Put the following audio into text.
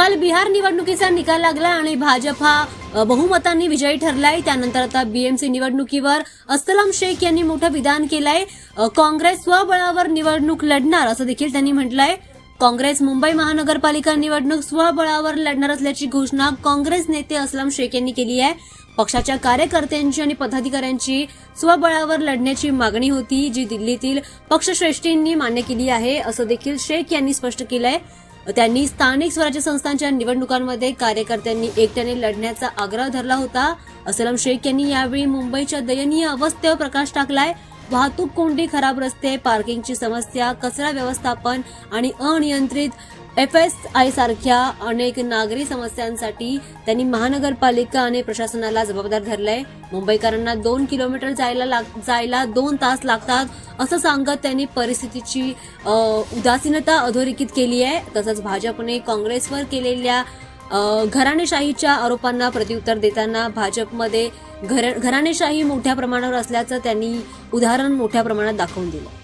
काल बिहार निवडणुकीचा निकाल लागला आणि भाजप हा बहुमतांनी विजयी ठरलाय. त्यानंतर आता बीएमसी निवडणुकीवर अस्सलाम शेख यांनी मोठं विधान केलंय. काँग्रेस स्वबळावर निवडणूक लढणार असं देखील त्यांनी म्हटलंय. काँग्रेस मुंबई महानगरपालिका निवडणूक स्वबळावर लढणार असल्याची घोषणा काँग्रेस नेते असलम शेख यांनी केली आहे. पक्षाच्या कार्यकर्त्यांची आणि पदाधिकाऱ्यांची स्वबळावर लढण्याची मागणी होती जी दिल्लीतील पक्षश्रेष्ठींनी मान्य केली आहे असं देखील शेख यांनी स्पष्ट केलंय. त्यांनी स्थानिक स्वराज्य संस्थांच्या निवडणुकांमध्ये कार्यकर्त्यांनी एकट्याने लढण्याचा आग्रह धरला होता. असलम शेख यांनी यावेळी मुंबईच्या दयनीय अवस्थेवर प्रकाश टाकलाय. वाहतूक कोंडी खराब रस्ते पार्किंगची समस्या कचरा व्यवस्थापन आणि अनियंत्रित एफ एस आय सारख्या अनेक नागरी समस्यांसाठी त्यांनी महानगरपालिका आणि प्रशासनाला जबाबदार धरलंय. मुंबईकरांना दोन किलोमीटर जायला लाग- जायला दोन तास लागतात असं सांगत त्यांनी परिस्थितीची उदासीनता अधोरेखित केली आहे तसंच भाजपने काँग्रेसवर केलेल्या घराणेशाहीच्या आरोपांना प्रत्युत्तर देताना भाजपमध्ये घर घराणेशाही मोठ्या प्रमाणावर असल्याचं त्यांनी उदाहरण मोठ्या प्रमाणात दाखवून दिलं.